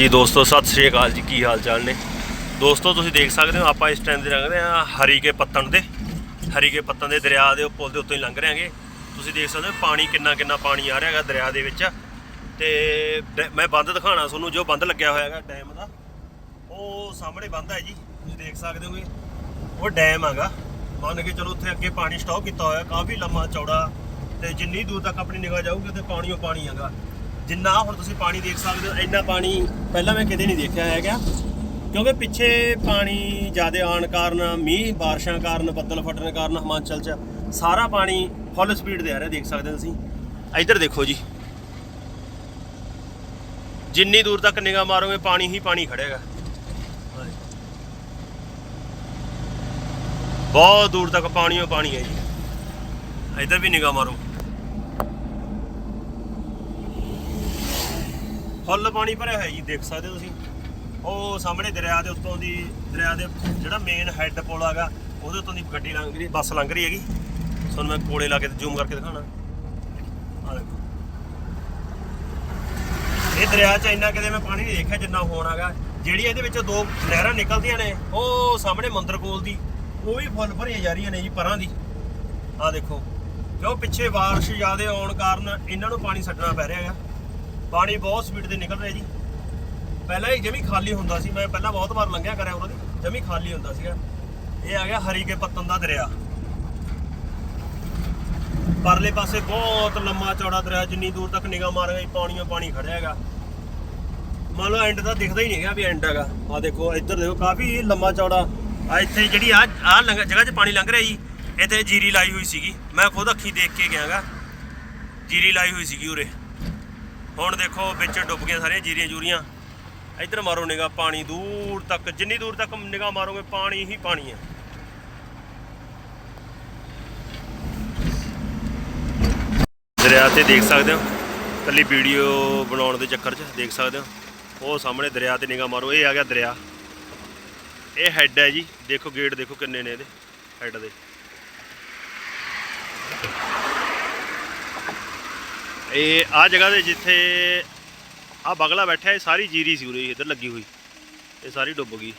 ਜੀ ਦੋਸਤੋ, ਸਤਿ ਸ਼੍ਰੀ ਅਕਾਲ ਜੀ। ਕੀ ਹਾਲ ਚਾਲ ਨੇ? ਦੋਸਤੋ, ਤੁਸੀਂ ਦੇਖ ਸਕਦੇ ਹੋ, ਆਪਾਂ ਇਸ ਟਾਈਮ 'ਤੇ ਲੰਘ ਰਹੇ ਹਾਂ ਹਰੀਕੇ ਪੱਤਣ ਦੇ। ਹਰੀਕੇ ਪੱਤਣ ਦੇ ਦਰਿਆ ਦੇ ਪੁਲ ਦੇ ਉੱਤੇ ਹੀ ਲੰਘ ਰਹੇ ਹਾਂਗੇ। ਤੁਸੀਂ ਦੇਖ ਸਕਦੇ ਹੋ, ਪਾਣੀ ਕਿੰਨਾ ਕਿੰਨਾ ਪਾਣੀ ਆ ਰਿਹਾ ਹੈਗਾ ਦਰਿਆ ਦੇ ਵਿੱਚ। ਤੇ ਡ- ਮੈਂ ਬੰਦ ਦਿਖਾਣਾ ਤੁਹਾਨੂੰ, ਜੋ ਬੰਦ ਲੱਗਿਆ ਹੋਇਆ ਹੈਗਾ ਡੈਮ ਦਾ, ਉਹ ਸਾਹਮਣੇ ਬੰਦ ਹੈ ਜੀ। ਤੁਸੀਂ ਦੇਖ ਸਕਦੇ ਹੋਗੇ, ਉਹ ਡੈਮ ਹੈਗਾ। ਮੰਨ ਕੇ ਚਲੋ, ਉੱਥੇ ਅੱਗੇ ਪਾਣੀ ਸਟਾਕ ਕੀਤਾ ਹੋਇਆ, ਕਾਫੀ ਲੰਮਾ ਚੌੜਾ, ਤੇ ਜਿੰਨੀ ਦੂਰ ਤੱਕ ਆਪਣੀ ਨਿਗਾਹ ਜਾਊਗੀ ਤੇ ਪਾਣੀ ਓ ਪਾਣੀ ਹੈਗਾ। ਜਿੰਨਾ ਹੁਣ ਤੁਸੀਂ ਪਾਣੀ ਦੇਖ ਸਕਦੇ ਹੋ, ਇੰਨਾ ਪਾਣੀ ਪਹਿਲਾਂ ਮੈਂ ਕਦੇ ਨਹੀਂ ਦੇਖਿਆ ਹੈਗਾ। ਕਿਉਂਕਿ ਪਿੱਛੇ ਪਾਣੀ ਜ਼ਿਆਦਾ ਆਉਣ ਕਾਰਨ, ਮੀਂਹ, ਬਾਰਿਸ਼ਾਂ ਕਾਰਨ, ਬੱਦਲ ਫਟਣ ਕਾਰਨ, ਹਿਮਾਚਲ 'ਚ ਸਾਰਾ ਪਾਣੀ ਫੁੱਲ ਸਪੀਡ ਤੇ ਆ ਰਿਹਾ, ਦੇਖ ਸਕਦੇ ਹੋ ਤੁਸੀਂ। ਇੱਧਰ ਦੇਖੋ ਜੀ। ਜਿੰਨੀ ਦੂਰ ਤੱਕ ਨਿਗਾਹ ਮਾਰੋਗੇ, ਪਾਣੀ ਹੀ ਪਾਣੀ ਖੜੇਗਾ ਬਹੁਤ ਦੂਰ ਤੱਕ ਪਾਣੀ ਓ ਪਾਣੀ ਹੈ ਜੀ। ਇੱਧਰ ਵੀ ਨਿਗਾਹ ਮਾਰੋ। ਫੁੱਲ ਪਾਣੀ ਭਰਿਆ ਹੋਇਆ ਜੀ, ਦੇਖ ਸਕਦੇ ਹੋ ਤੁਸੀਂ। ਉਹ ਸਾਹਮਣੇ ਦਰਿਆ ਦੇ ਉੱਤੋਂ ਦੀ, ਦਰਿਆ ਦੇ ਜਿਹੜਾ ਮੇਨ ਹੈੱਡ ਪੁਲ ਹੈਗਾ, ਉਹਦੇ ਉੱਤੋਂ ਦੀ ਗੱਡੀ ਲੰਘ ਰਹੀ, ਬੱਸ ਲੰਘ ਰਹੀ ਹੈਗੀ। ਤੁਹਾਨੂੰ ਮੈਂ ਕੋਲੇ ਲਾ ਕੇ ਜ਼ੂਮ ਕਰਕੇ ਦਿਖਾਣਾ ਆ ਦੇਖੋ। ਇਹ ਦਰਿਆ 'ਚ ਇੰਨਾ ਕਿਤੇ ਮੈਂ ਪਾਣੀ ਨਹੀਂ ਦੇਖਿਆ ਜਿੰਨਾ ਹੋਣਾਗਾ ਜਿਹੜੀ ਇਹਦੇ ਵਿੱਚੋਂ ਦੋ ਨਹਿਰਾਂ ਨਿਕਲਦੀਆਂ ਨੇ, ਉਹ ਸਾਹਮਣੇ ਮੰਦਰ ਕੋਲ ਦੀ, ਉਹ ਵੀ ਫੁੱਲ ਭਰੀਆਂ ਜਾ ਰਹੀਆਂ ਨੇ ਜੀ ਪਰਾਂ ਦੀ। ਆ ਦੇਖੋ। ਕਿਉਂ ਪਿੱਛੇ ਬਾਰਿਸ਼ ਜ਼ਿਆਦਾ ਆਉਣ ਕਾਰਨ ਇਹਨਾਂ ਨੂੰ ਪਾਣੀ ਛੱਡਣਾ ਪੈ ਰਿਹਾ ਹੈਗਾ ਪਾਣੀ ਬਹੁਤ ਸਪੀਡ ਤੇ ਨਿਕਲ ਰਿਹਾ ਜੀ। ਪਹਿਲਾਂ ਇਹ ਜਮੀ ਖਾਲੀ ਹੁੰਦਾ ਸੀ, ਮੈਂ ਪਹਿਲਾਂ ਬਹੁਤ ਵਾਰ ਲੰਘਿਆ ਕਰਿਆ ਉਹਨਾਂ ਦੀ, ਜਮੀ ਖਾਲੀ ਹੁੰਦਾ ਸੀਗਾ। ਇਹ ਆ ਗਿਆ ਹਰੀਕੇ ਪੱਤਨ ਦਾ ਦਰਿਆ। ਪਰਲੇ ਪਾਸੇ ਬਹੁਤ ਲੰਮਾ ਚੌੜਾ ਦਰਿਆ, ਜਿੰਨੀ ਦੂਰ ਤੱਕ ਨਿਗਾਹ ਮਾਰਾਂਗੇ ਪਾਣੀਓ ਪਾਣੀ ਖੜਿਆ ਹੈਗਾ। ਮੰਨ ਲਓ ਐਂਡ ਤਾਂ ਦਿਖਦਾ ਹੀ ਨਹੀਂ ਹੈਗਾ ਵੀ ਐਂਡ ਹੈਗਾ। ਆ ਦੇਖੋ, ਇੱਧਰ ਦੇਖੋ, ਕਾਫੀ ਲੰਮਾ ਚੌੜਾ। ਆ ਇੱਥੇ ਜਿਹੜੀ ਆ ਆ ਜਗ੍ਹਾ 'ਚ ਪਾਣੀ ਲੰਘ ਰਿਹਾ ਜੀ। ਇੱਥੇ ਜੀਰੀ ਲਾਈ ਹੋਈ ਸੀਗੀ। ਮੈਂ ਖੁਦ ਅੱਖੀ ਦੇਖ ਕੇ ਗਿਆਗਾ ਜੀਰੀ ਲਾਈ ਹੋਈ ਸੀਗੀ ਉਰੇ। ਹੁਣ ਦੇਖੋ ਵਿੱਚ ਡੁੱਬ ਗਈਆਂ ਸਾਰੀਆਂ ਜੀਰੀਆਂ ਜੂਰੀਆਂ। ਇੱਧਰ ਮਾਰੋ ਨਿਗਾਹ, ਪਾਣੀ ਦੂਰ ਤੱਕ, ਜਿੰਨੀ ਦੂਰ ਤੱਕ ਨਿਗਾਹ ਮਾਰੋਗੇ, ਪਾਣੀ ਹੀ ਪਾਣੀ ਹੈ। ਦਰਿਆ ਤੇ ਦੇਖ ਸਕਦੇ ਹੋ ਕੱਲੀ ਵੀਡੀਓ ਬਣਾਉਣ ਦੇ ਚੱਕਰ 'ਚ ਦੇਖ ਸਕਦੇ ਹੋ। ਉਹ ਸਾਹਮਣੇ ਦਰਿਆ ਤੇ ਨਿਗਾਹ ਮਾਰੋ, ਇਹ ਆ ਗਿਆ ਦਰਿਆ। ਇਹ ਹੈੱਡ ਹੈ ਜੀ, ਦੇਖੋ ਗੇਟ ਦੇਖੋ ਕਿੰਨੇ ਨੇ ਇਹਦੇ, ਹੈੱਡ ਦੇ। ਇਹ ਆ ਜਗ੍ਹਾ ਦੇ ਜਿੱਥੇ ਆ ਬਗਲਾ ਬੈਠਾ, ਇਹ ਸਾਰੀ ਜੀਰੀ ਸੀ ਉਰੇ, ਇੱਧਰ ਲੱਗੀ ਹੋਈ। ਇਹ ਸਾਰੀ ਡੁੱਬ ਗਈ।